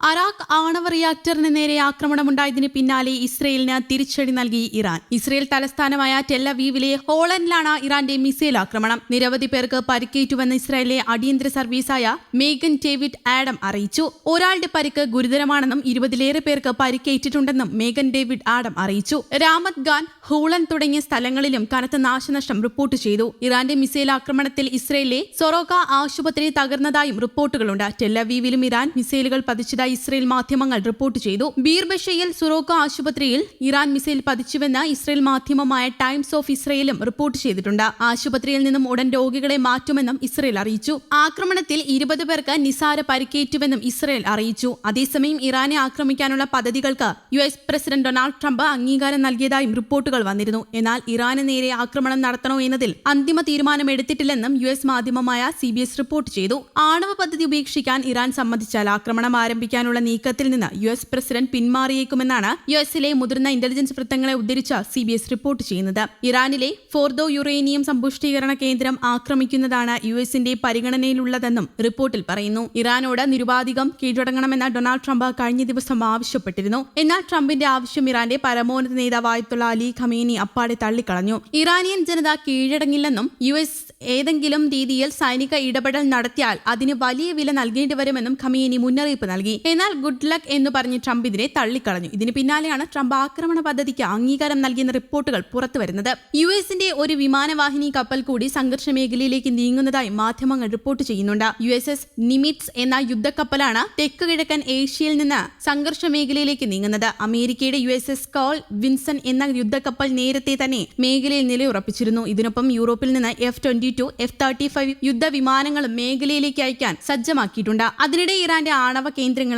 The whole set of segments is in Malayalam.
അറാഖ് ആണവ റിയാക്ടറിന് നേരെ ആക്രമണമുണ്ടായതിന് പിന്നാലെ ഇസ്രയേലിന് തിരിച്ചടി നൽകി ഇറാൻ. ഇസ്രയേൽ തലസ്ഥാനമായ ടെല്ലവീവിലെ ഹോളൻഡിലാണ് ഇറാന്റെ മിസൈൽ ആക്രമണം. നിരവധി പേർക്ക് പരിക്കേറ്റുവെന്ന് ഇസ്രയേലിലെ അടിയന്തര സർവീസായ മേഗൻ ഡേവിഡ് ആഡം അറിയിച്ചു. ഒരാളുടെ പരിക്ക് ഗുരുതരമാണെന്നും ഇരുപതിലേറെ പേർക്ക് പരിക്കേറ്റിട്ടുണ്ടെന്നും മേഗൻ ഡേവിഡ് ആഡം അറിയിച്ചു. രാമത് ഖാൻ ഹൂളൻ തുടങ്ങിയ സ്ഥലങ്ങളിലും കനത്ത നാശനഷ്ടം റിപ്പോർട്ട് ചെയ്തു. ഇറാന്റെ മിസൈൽ ആക്രമണത്തിൽ ഇസ്രയേലിലെ സൊറോക്ക ആശുപത്രി തകർന്നതായും റിപ്പോർട്ടുകളുണ്ട്. ടെല്ലവീവിലും ഇറാൻ മിസൈലുകൾ പതിച്ചതായി ഇസ്രയേൽ മാധ്യമങ്ങൾ റിപ്പോർട്ട് ചെയ്തു. ബീർബഷയിൽ സുറോക്ക ആശുപത്രിയിൽ ഇറാൻ മിസൈൽ പതിച്ചുവെന്ന് ഇസ്രയേൽ മാധ്യമമായ ടൈംസ് ഓഫ് ഇസ്രയേലും റിപ്പോർട്ട് ചെയ്തിട്ടുണ്ട്. ആശുപത്രിയിൽ നിന്നും ഉടൻ രോഗികളെ മാറ്റുമെന്നും ഇസ്രയേൽ അറിയിച്ചു. ആക്രമണത്തിൽ ഇരുപത് പേർക്ക് നിസാര പരിക്കേറ്റുവെന്നും ഇസ്രയേൽ അറിയിച്ചു. അതേസമയം ഇറാനെ ആക്രമിക്കാനുള്ള പദ്ധതികൾക്ക് U S president Donald Trump അംഗീകാരം നൽകിയതായും റിപ്പോർട്ടുകൾ വന്നിരുന്നു. എന്നാൽ ഇറാന് നേരെ ആക്രമണം നടത്തണോ എന്നതിൽ അന്തിമ തീരുമാനമെടുത്തിട്ടില്ലെന്നും യു എസ് മാധ്യമമായ സി ബി എസ് റിപ്പോർട്ട് ചെയ്തു. ആണവ പദ്ധതി ഉപേക്ഷിക്കാൻ ഇറാൻ സമ്മതിച്ചാൽ ആക്രമണം ആരംഭിക്കാനുള്ള നീക്കത്തിൽ നിന്ന് യു എസ് പ്രസിഡന്റ് പിന്മാറിയേക്കുമെന്നാണ് യു എസിലെ മുതിർന്ന ഇന്റലിജൻസ് വൃത്തങ്ങളെ ഉദ്ധരിച്ച സി ബി എസ് റിപ്പോർട്ട് ചെയ്യുന്നത്. ഇറാനിലെ ഫോർദോ യുറേനിയം സമ്പുഷ്ടീകരണ കേന്ദ്രം ആക്രമിക്കുന്നതാണ് യു എസിന്റെ പരിഗണനയിലുള്ളതെന്നും റിപ്പോർട്ടിൽ പറയുന്നു. ഇറാനോട് നിരുപാധികം കീഴടങ്ങണമെന്ന് ഡൊണാൾഡ് ട്രംപ് കഴിഞ്ഞ ദിവസം ആവശ്യപ്പെട്ടിരുന്നു. എന്നാൽ ട്രംപിന്റെ ആവശ്യം ഇറാന്റെ പരമോന്നത നേതാവായിട്ടുള്ള അലി ഖമേനി അപ്പാടെ തള്ളിക്കളഞ്ഞു. ഇറാനിയൻ ജനത കീഴടങ്ങില്ലെന്നും യു എസ് ഏതെങ്കിലും രീതിയിൽ സൈനിക ഇടപെടൽ നടത്തിയാൽ അതിന് വലിയ വില നൽകേണ്ടി വരുമെന്നും ഖമേനി മുന്നറിയിപ്പ് നൽകി. എന്നാൽ ഗുഡ് ലക്ക് എന്ന് പറഞ്ഞ് ട്രംപ് ഇതിനെ തള്ളിക്കളഞ്ഞു. ഇതിന് പിന്നാലെയാണ് ട്രംപ് ആക്രമണ പദ്ധതിക്ക് അംഗീകാരം നൽകിയെന്ന റിപ്പോർട്ടുകൾ പുറത്തുവരുന്നത് യു എസിന്റെ ഒരു വിമാനവാഹിനി കപ്പൽ കൂടി സംഘർഷ മേഖലയിലേക്ക് നീങ്ങുന്നതായി മാധ്യമങ്ങൾ റിപ്പോർട്ട് ചെയ്യുന്നുണ്ട്. യു എസ് എസ് നിമിറ്റ്സ് എന്ന യുദ്ധക്കപ്പലാണ് തെക്ക് കിഴക്കൻ ഏഷ്യയിൽ നിന്ന് സംഘർഷ മേഖലയിലേക്ക് നീങ്ങുന്നത്. അമേരിക്കയുടെ U S S Carl Vinson എന്ന യുദ്ധക്കപ്പൽ നേരത്തെ തന്നെ മേഖലയിൽ നിലയുറപ്പിച്ചിരുന്നു. ഇതിനൊപ്പം യൂറോപ്പിൽ നിന്ന് F twenty two F thirty five യുദ്ധവിമാനങ്ങളും മേഖലയിലേക്ക് അയക്കാൻ സജ്ജമാക്കിയിട്ടുണ്ട്. അതിനിടെ ഇറാന്റെ ആണവ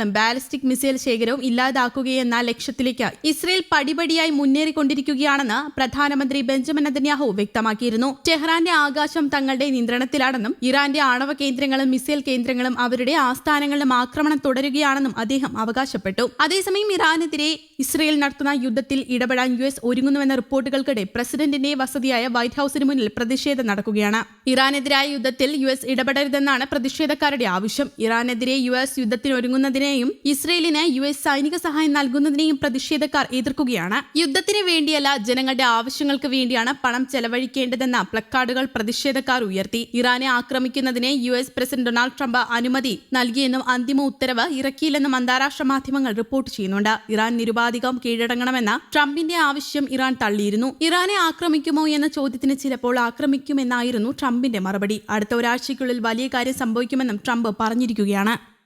കേന്ദ്രങ്ങളും ബാലിസ്റ്റിക് മിസൈൽ ശേഖരവും ഇല്ലാതാക്കുകയെന്ന ലക്ഷ്യത്തിലേക്ക് ഇസ്രയേൽ പടിപടിയായി മുന്നേറിക്കൊണ്ടിരിക്കുകയാണെന്ന് പ്രധാനമന്ത്രി ബെഞ്ചമിൻ നദന്യാഹു വ്യക്തമാക്കിയിരുന്നു. ടെഹ്റാന്റെ ആകാശം തങ്ങളുടെ നിയന്ത്രണത്തിലാണെന്നും ഇറാന്റെ ആണവ കേന്ദ്രങ്ങളും മിസൈൽ കേന്ദ്രങ്ങളും അവരുടെ ആസ്ഥാനങ്ങളിലും ആക്രമണം തുടരുകയാണെന്നും അദ്ദേഹം അവകാശപ്പെട്ടു. അതേസമയം ഇറാനെതിരെ ഇസ്രയേൽ നടത്തുന്ന യുദ്ധത്തിൽ ഇടപെടാൻ യു എസ് ഒരുങ്ങുന്നുവെന്ന റിപ്പോർട്ടുകൾക്കിടെ പ്രസിഡന്റിന്റെ വസതിയായ വൈറ്റ് ഹൌസിന് മുന്നിൽ പ്രതിഷേധം നടക്കുകയാണ്. ഇറാനെതിരായ യുദ്ധത്തിൽ യു എസ് ഇടപെടരുതെന്നാണ് പ്രതിഷേധക്കാരുടെ ആവശ്യം. ഇറാനെതിരെ യു എസ് യുദ്ധത്തിനൊരുങ്ങുന്നതിനെയും ഇസ്രയേലിന് യു എസ് സൈനിക സഹായം നൽകുന്നതിനെയും പ്രതിഷേധക്കാർ എതിർക്കുകയാണ്. യുദ്ധത്തിന് വേണ്ടിയല്ല ജനങ്ങളുടെ ആവശ്യങ്ങൾക്ക് വേണ്ടിയാണ് പണം ചെലവഴിക്കേണ്ടതെന്ന പ്ലക്കാർഡുകൾ പ്രതിഷേധക്കാർ ഉയർത്തി. ഇറാനെ ആക്രമിക്കുന്നതിന് U S president Donald Trump അനുമതി നൽകിയെന്നും അന്തിമ ഉത്തരവ് ഇറക്കിയില്ലെന്നും അന്താരാഷ്ട്ര മാധ്യമങ്ങൾ റിപ്പോർട്ട് ചെയ്യുന്നുണ്ട്. ഇറാൻ നിരുപാധികം കീഴടങ്ങണമെന്ന ട്രംപിന്റെ ആവശ്യം ഇറാൻ തള്ളിയിരുന്നു. ഇറാനെ ആക്രമിക്കുമോ എന്ന ചോദ്യത്തിന് ചിലപ്പോൾ ആക്രമിക്കുമെന്നായിരുന്നു ട്രംപിന്റെ മറുപടി. അടുത്ത ഒരാഴ്ചയ്ക്കുള്ളിൽ വലിയ കാര്യം സംഭവിക്കുമെന്നും ട്രംപ് പറഞ്ഞിരിക്കുകയാണ്.